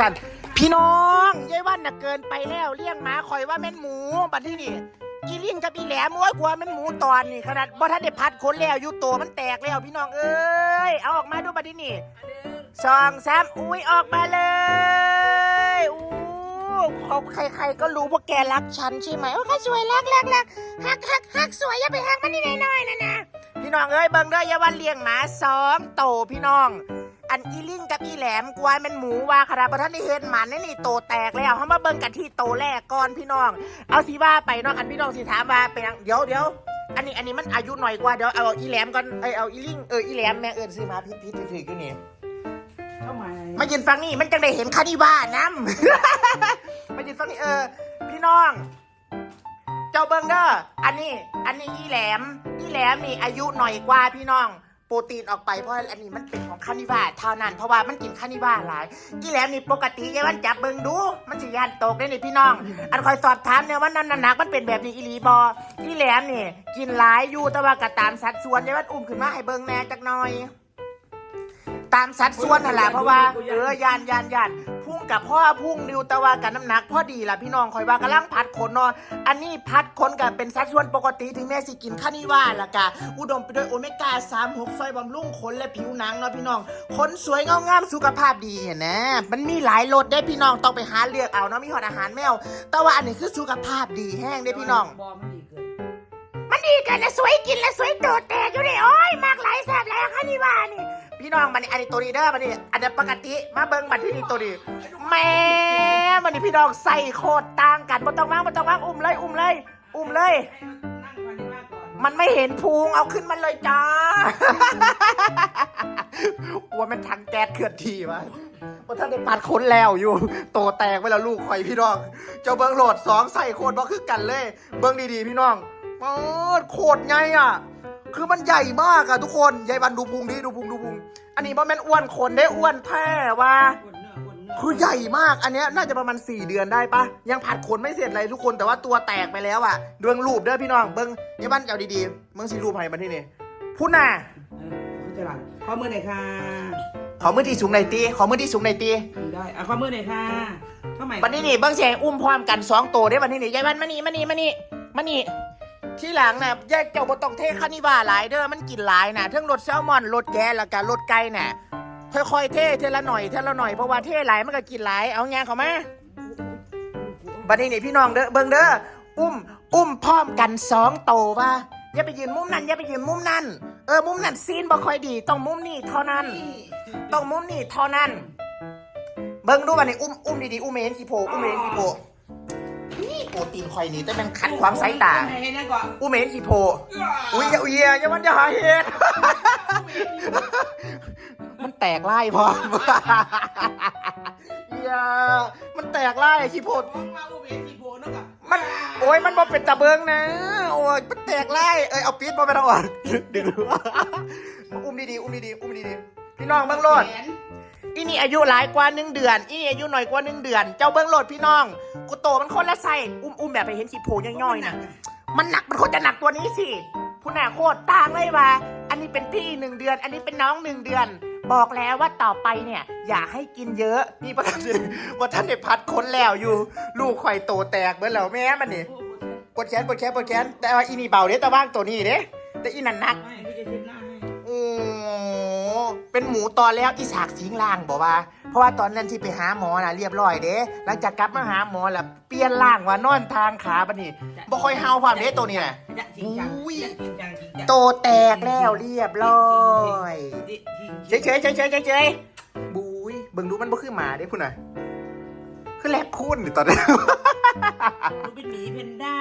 ฉันพี่น้องยายวันน่ะเกินไปแล้วเลี้ยงหมาคอยว่าแม่นหมูบัดที่นี่อีลิงกับอีแหลมโอ้ยกลัวแม่นหมูตอนนี่ขนาดบ่ทันได้พัดขนแล้วอยู่ตัวมันแตกแล้วพี่น้องเอ้ยเอาออกมาดูบัดที่นี่สองสามอุ้ยออกมาเลยอู้เขาใครๆก็รู้ว่าแกรักฉันใช่ไหมว่าเขาสวยรักรักรักฮักฮักฮักสวยอย่าไปฮักมันนี่น้อยๆนะนะพี่น้องเอ้ยเบิ่งเด้อยายวันเลี้ยงหมาสองโตวพี่น้อง อันอีลิงกับอีแหลมกวายมันหมูว่าคณะประธานได้เห็นหมันนี่นี่โตแตกแล้วเขามาเบิ่งกันที่โตแรกก่อนพี่น้อง เอาสิว่าไปเนาะอันพี่น้องสิถามว่าเป็นหยังเดี๋ยวเดี๋ยวอันนี้อันนี้มันอายุหน่อยกว่าเดี๋ยวเอาอีแหลมก่อนเอยเอาอีลิงเอออีแหลมแม่เอิญซื้อมาพิษพิษถือๆอยู่นี่เข้ามามายืนฟังนี่มันจังได้เห็นคานิว่าน้ำ มายืนฟังนี่เออ พี่น้อง เจ้าเบิงเด้ออันนี้ อันนี้อีแหลม อีแหลมนี่อายุหน่อยกว่าพี่น้อง โปรตีนออกไปเพราะอันนี้มันเป็นของคานิว่าเท่านั้นเพราะว่ามันกินคานิว่าหลายกี่แหลมนี่ปกติยายวันจับเบิงดู มันสิยานตกได้นี่พี่น้อง อันคอยสอบถามเนี่ยว่านั่นหนักมันเป็นแบบนี้อีหลีบออีแล้วนี่ กินหลายอยู่แต่ว่ากระตามสัดส่วนยายวันอุ้มขึ้นมาให้เบิงแหน่จักหน่อย ตามสัดส่วนนั่นแหละเพราะว่าเออยานยานยาน กับพ่อพุ่งนิวตะว่ากับน้ำหนักพ่อดีล่ะพี่น้องคอยว่ากำลังพัดขนนอนอันนี้พัดขนกับเป็นสัดส่วนปกติถึงแม้สิกินข้านี่ว่าละกะอุดมไปด้วยโอเมก้า3 6ซอยบำรุงขนและผิวหนังเนาะพี่น้องขนสวยเงางามสุขภาพดีเห็นนะมันมีหลายรสได้พี่น้องต้องไปหาเลือกเอาเนาะมีหอดอาหารแมวแต่ว่าอันนี้คือสุขภาพดีแห้งได้พี่น้อง บอมันดีเกินมันดีเกันและสวยกินและสวยโดดแตกอยู่นี่โอ้ยมา พี่น้องมันนี่อันนี้ตัวนี้เด้อมันนี่อันนี้ปกติมาเบิ้งบัตรที่นี่ตัวนี้แม่มันนี่พี่น้องใส่โคตรต่างกันบ่ต้องว่างบ่ต้องว่างอุ้มเลยอุ้มเลย อุ้มเลย มันไม่เห็นพุงเอาขึ้นมันเลยจ้ากลัวมันทันแก๊สเคลื่อนที่วะว่าท่านได้ปัดขนแล้วอยู่ โตแตกไปแล้วลูกข่อยพี่น้อง เจ้าเบิ้งโหลดสองใส่โคตรบ่คือกันเลย เบิ้งดีๆ พี่น้องโคตรใหญ่อะ คือมันใหญ่มากอะทุกคนยายบันดูพุงดิดูพุงดูพุง อันนี้บ่แม่นอ้วนคนได้อ้วนแท้ว่ะคนเนื้อคนเนื้อคือใหญ่มากอันเนี้ยน่าจะประมาณ 4 เดือนได้ปะยังผัดขนไม่เสร็จเลยทุกคนแต่ว่าตัวแตกไปแล้วอะเรื่องรูปเด้อพี่น้องเบิ้งยายบ้านเอาดีๆเบิ้งสีรูปให้มันที่นี่พูดน่ะเออเขาจะหลังข้อมือหน่อยค่ะขอมือที่สูงในอยตีขอมือที่สูงในอยตีได้อะข้อมือหน่อยค่ะเข้าใหม่วันนี้นี่เบิ้งเสียงอุ้มพร้อมกันสองตัวได้อวันนี้นี่ยายบ้านมานี่มานี่มานี่มานี่ ที่หลังน่ะแยกเจ้าบ่ต้องเทคานิว่าหลายเด้อมันกินหลายน่ะทั้งรสแซลมอนรสแกะแล้วก็รสไก่น่ะ ค่อยๆเทเทละหน่อยเทละหน่อยเพราะว่าเทหลายมันก็กินหลายเอาแงเขามาบัดนี้นี่พี่น้องเด้อเบิ่งเด้ออุ้ม อุ้มพร้อมกันสองโตวว่าอย่าไปยืนมุมนั้นอย่าไปยืนมุมนั้นเออมุมนั้นซีนบ่ค่อยดีต้องมุมนี้เท่านั้นต้องมุมนี้เท่านั้น เบิ่งดูบัดนี้อุ้มอุ้มดีๆอุ้มเมนกี่โพอุ้มเมนกี่โพ นี่โปรตีนคอยนี่แต่มันขัดขวางสายตาให้ให้นั่นก่อนอุ้มเมนกี่โพ อุ้ยอย่าอุ้ยอย่าอย่ามันจะหาเหตุมันแตกไล่พออย่ามันแตกไล่ขี้โพดมองมาอุเบกทีโพนั่นก่อนมันโอ้ยมันบ่เป็นตะเบิงนะโอ้ยมันแตกไล่เอ้ยเอาปี๊ดมาไปทางอ่อนดึงดูอุ้มดีๆอุ้มดีๆอุ้มดีๆพี่น้องเบิ้งโลดแขน อีนี่อายุหลายกว่าหนึ่งเดือน อีนี่อายุหน่อยกว่าหนึ่งเดือน เจ้าเบิ้งโหลดพี่น้อง กูโตมันคนละไส้อุ้มอุ้มแบบไปเห็นสีโพย่อยๆนะมันหนักมันควรจะหนักตัวนี้สิผู้หนาโคตรต่างเลยว่า อันนี้เป็นพี่หนึ่งเดือน อันนี้เป็นน้องหนึ่งเดือน บอกแล้วว่าต่อไปเนี่ย อย่าให้กินเยอะนี่ประธานว่าท่านได้พัดค้นแล้วอยู่ ลูกข่อยโตแตกเบิ้แล้วแม่มันนี่ปวดแขนปวดแขนปวดแขนแต่ว่าอีนี่เบาเด้แต่ว่างตัวนี้เด้แต่อีนั่นหนัก เป็นหมูตอนแล้วอีสากสิงล่างบอกว่า เพราะว่าตอนนั้นที่ไปหาหมอน่ะเรียบร้อยเด้หลังจากกลับมาหาหมอแล้วเปลี่ยนล่างว่านอนทางขาบัดนี้บ่ค่อยเฮาความเด้ตัวนี้น่ะจะจริงจังอุ้ยจะจริงจังจริงจังโตแตกแล้วเรียบร้อยเฉยเฉยเฉยเฉยเฉยเฉยบุยเบิ่งดูมันบ่คือหมาเด้พุ่นน่ะคือแลบคูนนี่ตอนนี้ดูเป็นหมีเพนด้า